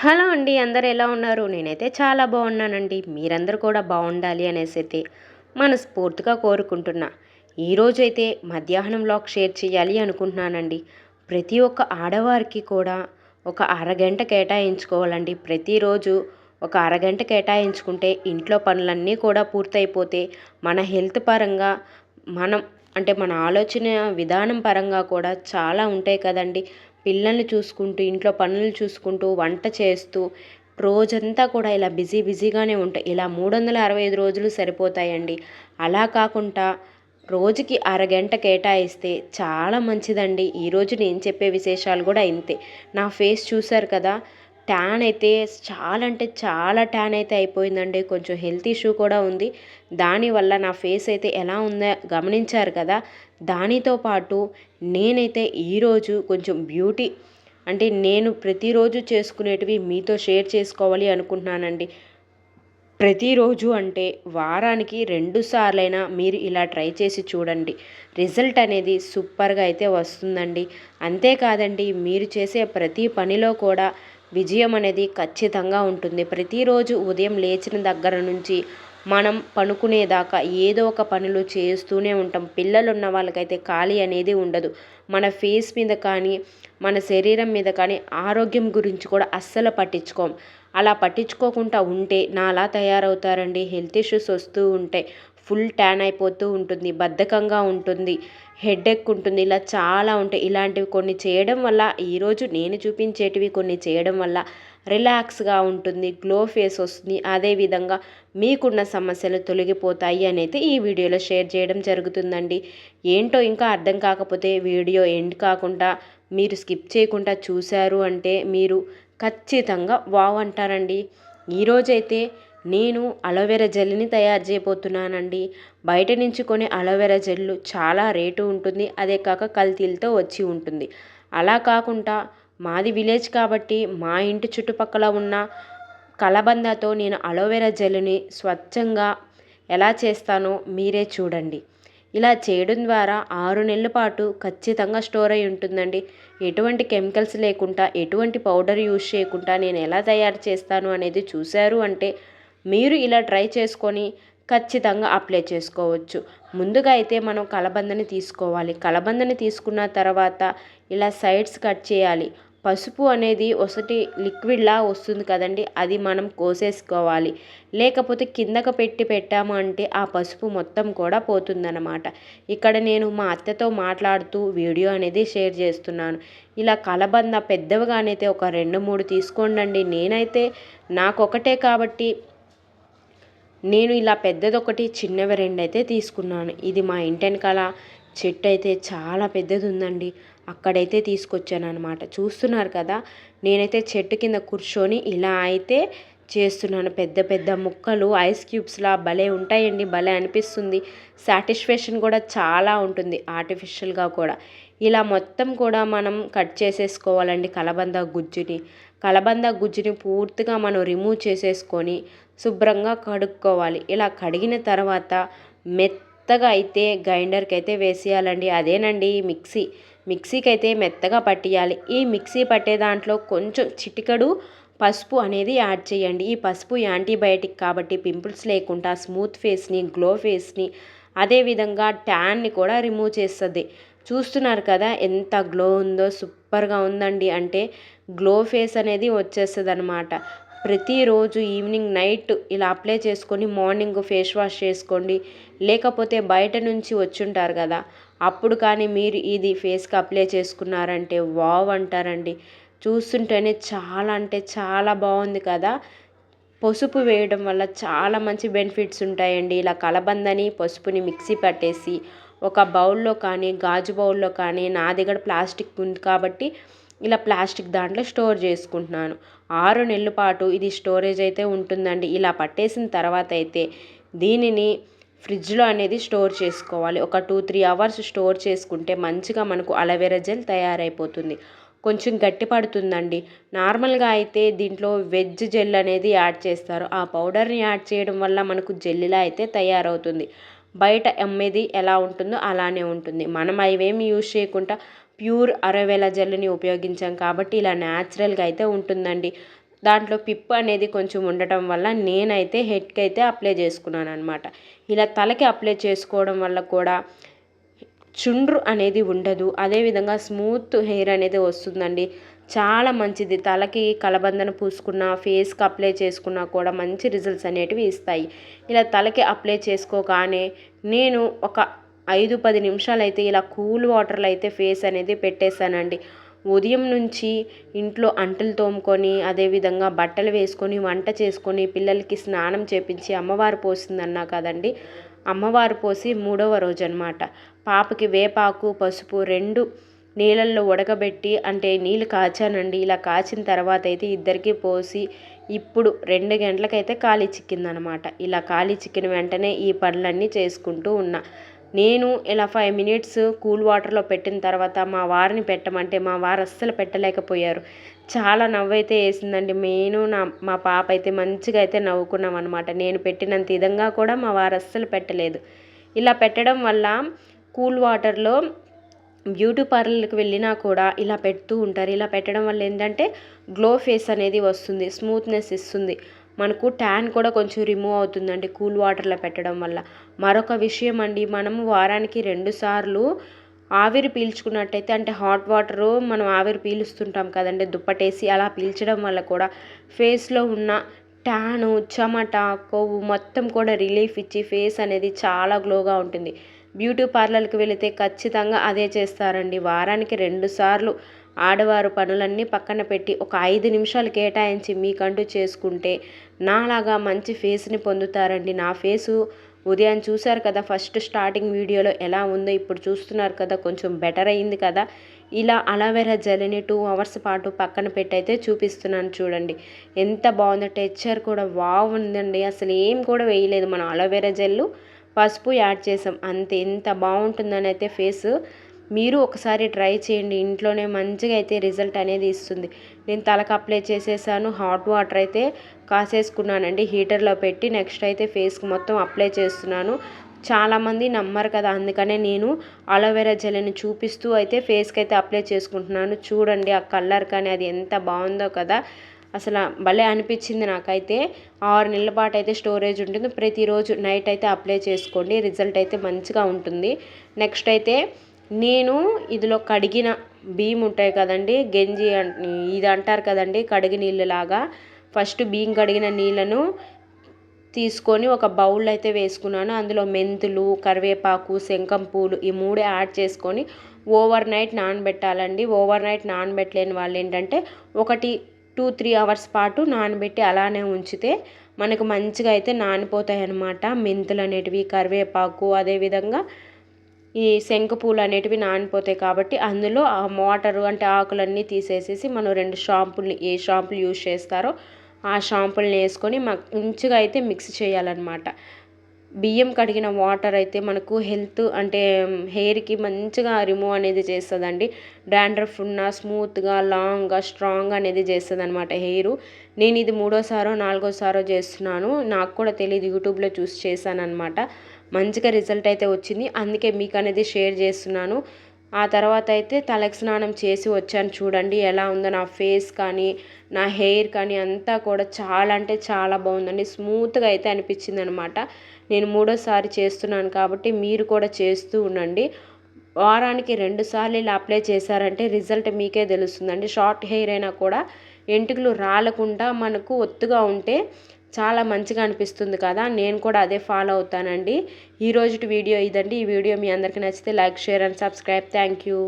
Hello అండి అందరు ఎలా ఉన్నారు? నేనైతే చాలా బాగున్నానండి. మీరందరూ కూడా బాగుండాలి అనేసి అయితే మనస్ఫూర్తిగా కోరుకుంటున్నా. ఈరోజు అయితే మధ్యాహ్నం వ్లాగ్ షేర్ చేయాలి అనుకుంటున్నానండి. ప్రతి ఒక్క ఆడవారికి కూడా ఒక అరగంట కేటాయించుకోవాలండి. ప్రతిరోజు ఒక అరగంట కేటాయించుకుంటే ఇంట్లో పనులన్నీ కూడా పూర్తయిపోతే మన హెల్త్ పరంగా మనం అంటే మన ఆలోచన విధానం పరంగా కూడా చాలా ఉంటాయి కదండి. పిల్లల్ని చూసుకుంటూ ఇంట్లో పనులు చూసుకుంటూ వంట చేస్తూ రోజంతా కూడా ఇలా బిజీ బిజీగానే ఉంటాయి ఇలా మూడు వందల అరవై ఐదు రోజులు సరిపోతాయండి. అలా కాకుండా రోజుకి అరగంట కేటాయిస్తే చాలా మంచిదండి. ఈరోజు నేను చెప్పే విశేషాలు కూడా ఇంతే. నా ఫేస్ చూశారు కదా ట్యాన్ అయితే చాలా అంటే చాలా ట్యాన్ అయితే అయిపోయిందండి. కొంచెం హెల్త్ ఇష్యూ కూడా ఉంది. దానివల్ల నా ఫేస్ అయితే ఎలా ఉందో గమనించారు కదా? దానితో పాటు నేనైతే ఈరోజు కొంచెం బ్యూటీ అంటే నేను ప్రతిరోజు చేసుకునేటివి మీతో షేర్ చేసుకోవాలి అనుకుంటున్నానండి. ప్రతిరోజు అంటే వారానికి రెండు సార్లైనా మీరు ఇలా ట్రై చేసి చూడండి. రిజల్ట్ అనేది సూపర్గా అయితే వస్తుందండి. అంతేకాదండి మీరు చేసే ప్రతి పనిలో కూడా విజయం అనేది ఖచ్చితంగా ఉంటుంది. ప్రతిరోజు ఉదయం లేచిన దగ్గర నుంచి మనం పనుకునేదాకా ఏదో ఒక పనులు చేస్తూనే ఉంటాం. పిల్లలు ఉన్న వాళ్ళకైతే ఖాళీ అనేది ఉండదు. మన ఫేస్ మీద కానీ మన శరీరం మీద కానీ ఆరోగ్యం గురించి కూడా అస్సలు పట్టించుకోం. అలా పట్టించుకోకుండా ఉంటే నాలా తయారవుతారండి. హెల్త్ ఇష్యూస్ వస్తూ ఉంటాయి. ఫుల్ ట్యాన్ అయిపోతూ ఉంటుంది బద్ధకంగా ఉంటుంది హెడేక్ ఉంటుంది ఇలా చాలా ఉంటాయి. ఇలాంటివి కొన్ని చేయడం వల్ల ఈరోజు నేను చూపించేటివి కొన్ని చేయడం వల్ల రిలాక్స్గా ఉంటుంది గ్లో ఫేస్ వస్తుంది. అదేవిధంగా మీకున్న సమస్యలు తొలగిపోతాయి అని అయితే ఈ వీడియోలో షేర్ చేయడం జరుగుతుందండి. ఏంటో ఇంకా అర్థం కాకపోతే వీడియో ఎండ్ కాకుండా మీరు స్కిప్ చేయకుండా చూశారు అంటే మీరు ఖచ్చితంగా వావ్ అంటారండి. ఈరోజైతే నేను అలోవెరా జెల్ని తయారు చేయబోతున్నానండి. బయట నుంచి కొనే అలోవెరా జెల్లు చాలా రేటు ఉంటుంది. అదే కాక కల్తీలతో వచ్చి ఉంటుంది. అలా కాకుండా మాది విలేజ్ కాబట్టి మా ఇంటి చుట్టుపక్కల ఉన్న కలబందతో నేను అలోవెరా జెల్ని స్వచ్ఛంగా ఎలా చేస్తానో మీరే చూడండి. ఇలా చేయడం ద్వారా ఆరు నెలల పాటు ఖచ్చితంగా స్టోర్ అయి ఉంటుందండి. ఎటువంటి కెమికల్స్ లేకుండా ఎటువంటి పౌడర్ యూజ్ చేయకుండా నేను ఎలా తయారు చేస్తాను అనేది చూశారు అంటే మీరు ఇలా ట్రై చేసుకొని ఖచ్చితంగా అప్లై చేసుకోవచ్చు. ముందుగా అయితే మనం కలబందని తీసుకోవాలి. కలబందని తీసుకున్న తర్వాత ఇలా సైడ్స్ కట్ చేయాలి. పసుపు అనేది ఒకటి లిక్విడ్లా వస్తుంది కదండి అది మనం కోసేసుకోవాలి. లేకపోతే కిందకు పెట్టి పెట్టాము అంటే ఆ పసుపు మొత్తం కూడా పోతుందన్నమాట. ఇక్కడ నేను మా అత్తతో మాట్లాడుతూ వీడియో అనేది షేర్ చేస్తున్నాను. ఇలా కలబంద పెద్దవిగానైతే ఒక రెండు మూడు తీసుకోండి నేనైతే నాకు ఒకటే కాబట్టి నేను ఇలా పెద్దదొకటి చిన్నవి రెండు అయితే తీసుకున్నాను. ఇది మా ఇంటి వెనకాల చెట్టు అయితే చాలా పెద్దది ఉందండి అక్కడైతే తీసుకొచ్చాను అనమాట చూస్తున్నారు కదా నేనైతే చెట్టు కింద కూర్చొని ఇలా అయితే చేస్తున్నాను. పెద్ద పెద్ద ముక్కలు ఐస్ క్యూబ్స్లా భలే ఉంటాయండి భలే అనిపిస్తుంది. సాటిస్ఫాక్షన్ కూడా చాలా ఉంటుంది ఆర్టిఫిషియల్గా కూడా. ఇలా మొత్తం కూడా మనం కట్ చేసేసుకోవాలండి కలబంద గుజ్జుని. కలబంద గుజ్జుని పూర్తిగా మనం రిమూవ్ చేసేసుకొని శుభ్రంగా కడుక్కోవాలి. ఇలా కడిగిన తర్వాత మెత్తగా అయితే గ్రైండర్కి అయితే వేసేయాలండి. అదేనండి మిక్సీ. మిక్సీకి అయితే మెత్తగా పట్టియాలి. ఈ మిక్సీ పట్టే దాంట్లో కొంచెం చిటికడు పసుపు అనేది యాడ్ చేయండి. ఈ పసుపు యాంటీబయాటిక్ కాబట్టి పింపుల్స్ లేకుండా స్మూత్ ఫేస్ని గ్లో ఫేస్ని అదేవిధంగా ట్యాన్ని కూడా రిమూవ్ చేస్తుంది. చూస్తున్నారు కదా ఎంత గ్లో ఉందో సూపర్గా ఉందండి. అంటే గ్లో ఫేస్ అనేది వచ్చేస్తుంది అనమాట ప్రతిరోజు ఈవినింగ్ నైట్ ఇలా అప్లై చేసుకొని మార్నింగ్ ఫేస్ వాష్ చేసుకోండి. లేకపోతే బయట నుంచి వచ్చుంటారు కదా. అప్పుడు కానీ మీరు ఇది ఫేస్కి అప్లై చేసుకున్నారంటే వావ్ అంటారండి. చూస్తుంటేనే చాలా అంటే చాలా బాగుంది కదా. పసుపు వేయడం వల్ల చాలా మంచి బెనిఫిట్స్ ఉంటాయండి. ఇలా కలబందని పసుపుని మిక్సీ పట్టేసి ఒక బౌల్లో కానీ గాజు బౌల్లో కానీ నా దగ్గర ప్లాస్టిక్ ఉంది కాబట్టి ఇలా ప్లాస్టిక్ దాంట్లో స్టోర్ చేసుకుంటున్నాను. ఆరు నెలల పాటు ఇది స్టోరేజ్ అయితే ఉంటుందండి. ఇలా పట్టేసిన తర్వాత అయితే దీనిని ఫ్రిడ్జ్లో అనేది స్టోర్ చేసుకోవాలి. ఒక టూ త్రీ అవర్స్ స్టోర్ చేసుకుంటే మంచిగా మనకు అలవేరా జెల్ తయారైపోతుంది. కొంచెం గట్టి పడుతుందండి. నార్మల్గా అయితే దీంట్లో వెజ్ జెల్ అనేది యాడ్ చేస్తారు. ఆ పౌడర్ని యాడ్ చేయడం వల్ల మనకు జెల్లిలా అయితే తయారవుతుంది. బయట అమ్మేది ఎలా ఉంటుందో అలానే ఉంటుంది. మనం అవేమి యూజ్ చేయకుండా ప్యూర్ అరవేల జెల్ని ఉపయోగించాం కాబట్టి ఇలా న్యాచురల్గా అయితే ఉంటుందండి. దాంట్లో పిప్పు అనేది కొంచెం ఉండటం వల్ల నేనైతే హెడ్కి అయితే అప్లై చేసుకున్నాను అనమాట ఇలా తలకి అప్లై చేసుకోవడం వల్ల కూడా చుండ్రు అనేది ఉండదు. అదేవిధంగా స్మూత్ హెయిర్ అనేది వస్తుందండి. చాలా మంచిది. తలకి కలబందన పూసుకున్న ఫేస్కి అప్లై చేసుకున్నా కూడా మంచి రిజల్ట్స్ అనేటివి ఇస్తాయి. ఇలా తలకి అప్లై చేసుకోగానే నేను ఒక ఐదు పది నిమిషాలు అయితే ఇలా కూల్ వాటర్లో అయితే ఫేస్ అనేది పెట్టేశానండి. ఉదయం నుంచి ఇంట్లో అంటలు తోముకొని అదేవిధంగా బట్టలు వేసుకొని వంట చేసుకొని పిల్లలకి స్నానం చేపించి అమ్మవారు పోసిందన్నా కదండి. అమ్మవారు పోసి మూడవ రోజు అనమాట పాపకి వేపాకు పసుపు రెండు నీళ్ళల్లో ఉడకబెట్టి అంటే నీళ్ళు కాచానండి. ఇలా కాచిన తర్వాత అయితే ఇద్దరికి పోసి ఇప్పుడు రెండు గంటలకైతే ఖాళీ చిక్కిందనమాట. ఇలా ఖాళీ చిక్కిన వెంటనే ఈ పనులన్నీ చేసుకుంటూ ఉన్నా. నేను ఇలా ఫైవ్ మినిట్స్ కూల్ వాటర్లో పెట్టిన తర్వాత మా వారిని పెట్టమంటే మా వారు అస్సలు పెట్టలేకపోయారు. చాలా నవ్వైతే వేసిందండి. నేను నా మా పాప అయితే మంచిగా అయితే నవ్వుకున్నాం అనమాట నేను పెట్టినంత విధంగా కూడా మా వారు అస్సలు పెట్టలేదు. ఇలా పెట్టడం వల్ల కూల్ వాటర్లో బ్యూటీ పార్లర్కి వెళ్ళినా కూడా ఇలా పెడుతూ ఉంటారు. ఇలా పెట్టడం వల్ల ఏంటంటే గ్లో ఫేస్ అనేది వస్తుంది స్మూత్నెస్ ఇస్తుంది. మనకు ట్యాన్ కూడా కొంచెం రిమూవ్ అవుతుందండి కూల్ వాటర్లో పెట్టడం వల్ల. మరొక విషయం అండి మనము వారానికి రెండు సార్లు ఆవిరి పీల్చుకున్నట్టయితే అంటే హాట్ వాటరు మనం ఆవిరి పీలుస్తుంటాం కదండి దుప్పటేసి అలా పీల్చడం వల్ల కూడా ఫేస్లో ఉన్న ట్యాను చెమట కొవ్వు మొత్తం కూడా రిలీఫ్ ఇచ్చి ఫేస్ అనేది చాలా గ్లోగా ఉంటుంది. బ్యూటీ పార్లర్కి వెళితే ఖచ్చితంగా అదే చేస్తారండి. వారానికి రెండు సార్లు ఆడవారు పనులన్నీ పక్కన పెట్టి ఒక ఐదు నిమిషాలు కేటాయించి మీకంటూ చేసుకుంటే నాలాగా మంచి ఫేస్ని పొందుతారండి. నా ఫేసు ఉదయం చూశారు కదా ఫస్ట్ స్టార్టింగ్ వీడియోలో ఎలా ఉందో ఇప్పుడు చూస్తున్నారు కదా కొంచెం బెటర్ అయింది కదా. ఇలా అలోవెరా జెల్ని టూ అవర్స్ పాటు పక్కన పెట్టయితే చూపిస్తున్నాను చూడండి. ఎంత బాగుందో టెక్చర్ కూడా బాగుందండి అసలు ఏం కూడా వేయలేదు మన అలోవెరా జెల్లు. పసుపు యాడ్ చేసాం. అంతే ఎంత బాగుంటుందని అయితే ఫేస్. మీరు ఒకసారి ట్రై చేయండి. ఇంట్లోనే మంచిగా అయితే రిజల్ట్ అనేది ఇస్తుంది. నేను తలకు అప్లై చేసేసాను. హాట్ వాటర్ అయితే కాసేసుకున్నానండి. హీటర్లో పెట్టి నెక్స్ట్ అయితే ఫేస్కి మొత్తం అప్లై చేస్తున్నాను. చాలామంది నమ్మరు కదా అందుకనే నేను అలోవెరా జెల్ని చూపిస్తూ అయితే ఫేస్కి అయితే అప్లై చేసుకుంటున్నాను. చూడండి ఆ కలర్ కానీ అది ఎంత బాగుందో కదా. అసలు భలే అనిపించింది నాకైతే. ఆరు నెలల పాటు అయితే స్టోరేజ్ ఉంటుంది. ప్రతిరోజు నైట్ అయితే అప్లై చేసుకోండి. రిజల్ట్ అయితే మంచిగా ఉంటుంది. నెక్స్ట్ అయితే నేను ఇదిలో కడిగిన బియ్యం ఉంటాయి కదండి గంజి ఇది అంటారు కదండి కడిగి నీళ్ళలాగా. ఫస్ట్ బియ్యం కడిగిన నీళ్ళను తీసుకొని ఒక బౌల్ అయితే వేసుకున్నాను. అందులో మెంతులు కరివేపాకు శంఖం పూలు ఈ మూడే యాడ్ చేసుకొని ఓవర్ నైట్ నానబెట్టాలండి. ఓవర్ నైట్ నానబెట్టలేని వాళ్ళు ఏంటంటే ఒకటి టూ త్రీ అవర్స్ పాటు నానబెట్టి అలానే ఉంచితే మనకు మంచిగా అయితే నానిపోతాయి అన్నమాట మెంతులు అనేటివి కరివేపాకు అదేవిధంగా ఈ శంఖ పూలు అనేటివి నానిపోతాయి కాబట్టి అందులో ఆ మోటరు అంటే ఆకులన్నీ తీసేసేసి మనం రెండు షాంపుల్ని ఏ షాంపులు యూజ్ చేస్తారో ఆ షాంపుల్ని వేసుకొని మంచిగా అయితే మిక్స్ చేయాలన్నమాట. బియ్యం కడిగిన వాటర్ అయితే మనకు హెల్త్ అంటే హెయిర్కి మంచిగా రిమూవ్ అనేది చేస్తుందండి. డాండ్రఫ్ ఉన్న స్మూత్గా లాంగ్గా స్ట్రాంగ్ అనేది చేస్తుంది అనమాట హెయిర్. నేను ఇది మూడోసారో నాలుగోసారో చేస్తున్నాను. నాకు కూడా తెలియదు యూట్యూబ్లో చూసి చేశాను అనమాట మంచిగా రిజల్ట్ అయితే వచ్చింది. అందుకే మీకు అనేది షేర్ చేస్తున్నాను. ఆ తర్వాత అయితే తలకి స్నానం చేసి వచ్చాను చూడండి ఎలా ఉందో నా ఫేస్ కానీ నా హెయిర్ కానీ అంతా కూడా చాలా అంటే చాలా బాగుందండి. స్మూత్గా అయితే అనిపించింది అనమాట నేను మూడోసారి చేస్తున్నాను కాబట్టి మీరు కూడా చేస్తూ ఉండండి. వారానికి రెండు సార్లు ఇలా అప్లై చేశారంటే రిజల్ట్ మీకే తెలుస్తుందండి. షార్ట్ హెయిర్ అయినా కూడా ఎంటుకలు రాలకుండా మనకు ఒత్తుగా ఉంటే చాలా మంచిగా అనిపిస్తుంది కదా. నేను కూడా అదే ఫాలో అవుతానండి. ఈ రోజు వీడియో ఇదండి. ఈ వీడియో మీ అందరికీ నచ్చితే like share and subscribe. Thank you.